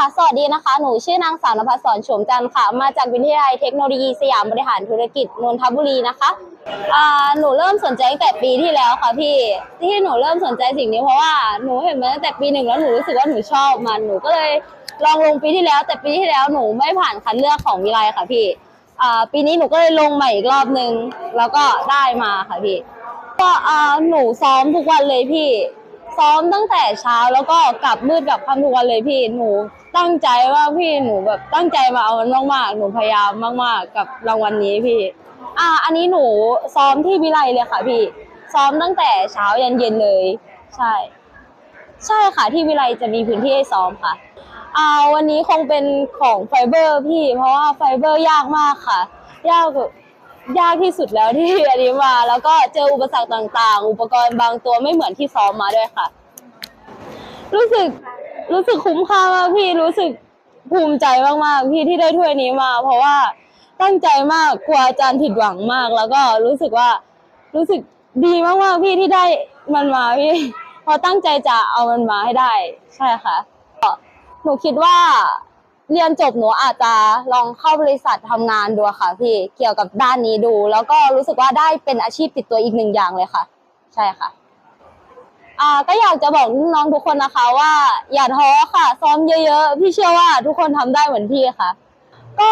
ค่ะสวัสดีนะคะ หนูชื่อนางสาวนภัสสรโฉมจันทร์ค่ะ มาจากวิทยาลัยเทคโนโลยีสยามบริหารธุรกิจนนทบุรีนะคะอ่าหนูเริ่มสนใจตั้งแต่ปีที่แล้วค่ะพี่ ที่หนูเริ่มสนใจสิ่งนี้เพราะว่าหนูเห็นมาตั้งแต่ปีหนึ่งแล้วหนูรู้สึกว่าหนูชอบมัน หนูก็เลยลองลงปีที่แล้ว แต่ปีที่แล้วหนูไม่ผ่านคัดเลือกของวิไลค่ะพี่อ่าปีนี้หนูก็เลยลงใหม่อีกรอบนึง แล้วก็ได้มาค่ะพี่ ก็อ่าหนูซ้อมทุกวันเลยพี่ ซ้อมตั้งแต่เช้าแล้วก็กลับมืดกลับค่ำทุกวันเลยพี่หนูตั้งใจว่าพี่หนูแบบตั้งใจมาเอามันมากๆ หนูพยายามมากๆ กับรางวัลนี้พี่ อ่า อันนี้หนูซ้อมที่วิไลเลยค่ะพี่ ซ้อมตั้งแต่เช้ายันเย็นเลย ใช่ ใช่ค่ะที่วิไลจะมีพื้นที่ให้ซ้อมค่ะ อ่าวันนี้คงเป็นของไฟเบอร์พี่ เพราะว่าไฟเบอร์ยากมากค่ะ ยาก ยากที่สุดแล้วที่อันนี้มา แล้วก็เจออุปสรรคต่างๆ อุปกรณ์บางตัวไม่เหมือนที่ซ้อมมาด้วยค่ะ รู้สึกรู้สึกคุ้มค่ามากพี่รู้สึกภูมิใจมากๆพี่ที่ได้ถ้วยนี้มา เพราะว่าตั้งใจมากกลัวอาจารย์ผิดหวังมาก แล้วก็รู้สึกว่ารู้สึกดีมากๆพี่ที่ได้มันมาพี่เพราะตั้งใจจะเอามันมาให้ได้ ใช่ค่ะก็หนูคิดว่า เรียนจบหนูอาจจะลองเข้าบริษัททำงานดูค่ะ พี่เกี่ยวกับด้านนี้ดู แล้วก็รู้สึกว่าได้เป็นอาชีพติดตัวอีกหนึ่งอย่างเลยค่ะ ใช่ค่ะอ่าก็อยากจะบอกน้องทุกคนนะคะว่า อย่าท้อค่ะ ซ้อมเยอะๆ พี่เชื่อว่าทุกคนทำได้เหมือนพี่ค่ะ ก็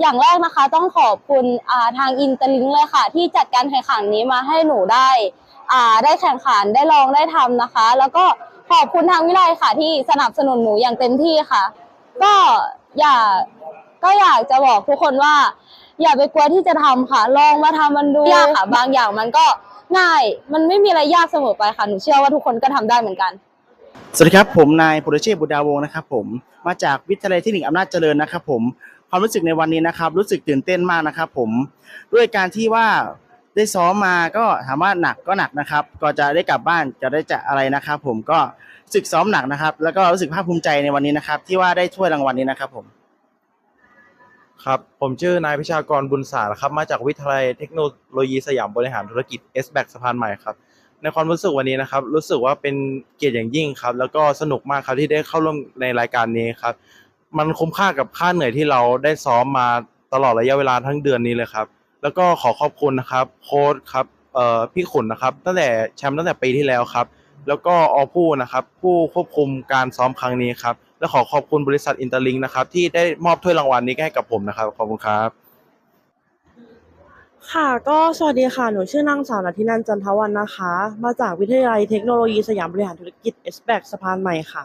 อย่างแรกนะคะต้องขอบคุณอ่าทางอินเตอร์ลิงเลยค่ะ ที่จัดการแข่งขันนี้มาให้หนูได้อ่าได้แข่งขันได้ลองได้ทำนะคะ แล้วก็ขอบคุณทางวิไลค่ะ ที่สนับสนุนหนูอย่างเต็มที่ค่ะ ก็อยากก็อยากจะบอกทุกคนว่า อย่าไปกลัวที่จะทำค่ะ ลองมาทำมันดูยากค่ะ บางอย่างมันก็ง่าย มันไม่มีอะไรยากเสมอไปค่ะ หนูเชื่อว่าทุกคนก็ทำได้เหมือนกัน สวัสดีครับ ผมนายปุรเชษฐ์บุตรดาวงศ์นะครับผมมาจากวิทยาลัยเทคนิคอำนาจเจริญนะครับผมความรู้สึกในวันนี้นะครับ รู้สึกตื่นเต้นมากนะครับผมด้วยการที่ว่า ได้ซ้อมมาก็ถามว่าหนักก็หนักนะครับ ก็จะได้กลับบ้านจะได้จะอะไรนะครับ ผมก็รู้สึกซ้อมหนักนะครับ แล้วก็รู้สึกภาคภูมิใจในวันนี้นะครับ ที่ว่าได้ถ้วยรางวัลนี้นะครับ ผมครับผมชื่อนายพิชากรบุญสารครับ มาจากวิทยาลัยเทคโนโลยีสยามบริหารธุรกิจ s b a c สะพานใหม่ครับ ในความรู้สึกวันนี้นะครับ รู้สึกว่าเป็นเกียรติอย่างยิ่งครับ แล้วก็สนุกมากครับที่ได้เข้าร่วมในรายการนี้ครับ มันคุ้มค่ากับค่าเหนื่อยที่เราได้ซ้อมมาตลอดระยะเวลาทั้งเดือนนี้เลยครับ แล้วก็ขอขอบคุณนะครับโค้ชครับเอ่อพี่ขุนนะครับตั้งแต่แชมป์ตั้งแต่ปีที่แล้วครับ แล้วก็ออผู้นะครับผู้ควบคุมการซ้อมครั้งนี้ครับและขอขอบคุณบริษัทอินเตอร์ลิงนะครับที่ได้มอบถ้วยรางวัลนี้ให้กับผมนะครับขอบคุณครับ ค่ะก็สวัสดีค่ะ หนูชื่อนางสาวนัทธินันจันทวันนะคะ มาจากวิทยาลัยเทคโนโลยีสยามบริหารธุรกิจ s b a c สะพานใหม่ค่ะ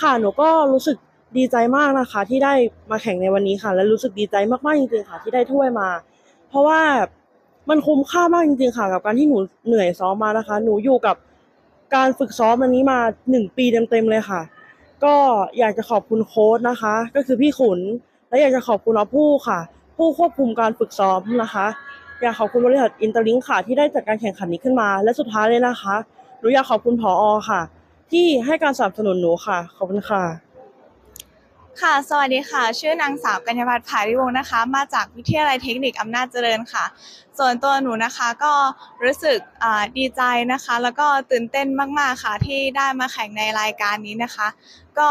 ค่ะหนูก็รู้สึกดีใจมากนะคะ ที่ได้มาแข่งในวันนี้ค่ะ และรู้สึกดีใจมากๆจริงๆค่ะ ที่ได้ถ้วยมา ราะว่ามันคุ้มค่ามากจริงๆค่ะกับการที่หนูเหนื่อยซ้อมมานะคะ หนูอยู่กับการฝึกซ้อมอันนี้มาหนึ่งปีเต็มๆเลยค่ะ ก็อยากจะขอบคุณโค้ชนะคะ ก็คือพี่ขุน และอยากจะขอบคุณอผู้ค่ะ ผู้ควบคุมการฝึกซ้อมนะคะ อยากขอบคุณบริษัทอินเตอร์ลิงค่ะที่ได้จัดการแข่งขันนี้ขึ้นมา และสุดท้ายเลยนะคะหนูอยากขอบคุณผออค่ะ ที่ให้การสนับสนุนหนูค่ะ ขอบคุณค่ะ ค่ะ สวัสดีค่ะ ชื่อนางสาวกัญญาพัฒน์ผาริวงศ์นะคะ มาจากวิทยาลัยเทคนิคอำนาจเจริญค่ะ ส่วนตัวหนูนะคะก็รู้สึกดีใจนะคะ แล้วก็ตื่นเต้นมาก ๆ ค่ะ ที่ได้มาแข่งในรายการนี้นะคะ ก็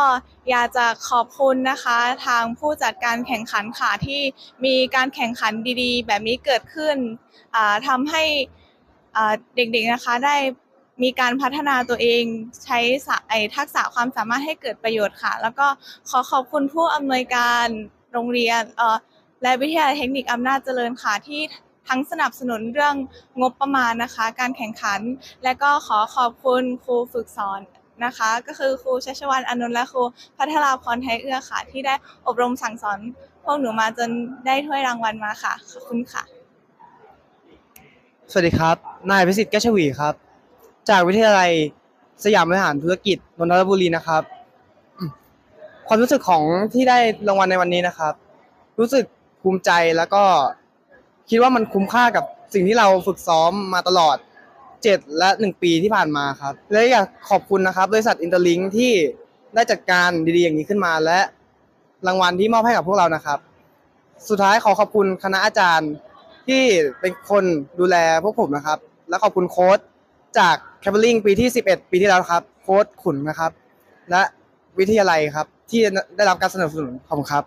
อยากจะขอบคุณนะคะ ทางผู้จัดการแข่งขันค่ะ ที่มีการแข่งขันดีๆ แบบนี้เกิดขึ้นทำให้เด็กๆนะคะได้ มีการพัฒนาตัวเองใช้ไอทักษะความสามารถให้เกิดประโยชน์ค่ะ แล้วก็ขอขอบคุณผู้อำนวยการโรงเรียนและวิทยาลัยเทคนิคอำนาจเจริญค่ะที่ทั้งสนับสนุนเรื่องงบประมาณนะคะ การแข่งขัน และก็ขอขอบคุณครูฝึกสอนนะคะ ก็คือครูชัชวันอนุนท์และครูพัทราพรไทยเอื้อค่ะ ที่ได้อบรมสั่งสอนพวกหนูมาจนได้ถ้วยรางวัลมาค่ะ ขอบคุณค่ะ สวัสดีครับ นายพิสิทธิ์แก้วชวีครับ จากวิทยาลัยสยามบริหารธุรกิจนนทบุรีนะครับ ความรู้สึกของที่ได้รางวัลในวันนี้นะครับ รู้สึกภูมิใจแล้วก็คิดว่ามันคุ้มค่ากับสิ่งที่เราฝึกซ้อมมาตลอดเจ็ดและหนึ่งปีที่ผ่านมาครับ และอยากขอบคุณนะครับบริษัทอินเตอร์ลิงที่ได้จัดการดีๆอย่างนี้ขึ้นมา และรางวัลที่มอบให้กับพวกเรานะครับ สุดท้ายขอขอบคุณคณะอาจารย์ที่เป็นคนดูแลพวกผมนะครับ และขอบคุณโค้ชจาก แคปเปอร์ลิงปีที่ 11 ปีที่แล้วครับ โค้ชขุนนะครับ และวิทยาลัยครับ ที่ได้รับการสนับสนุนขอบคุณครับ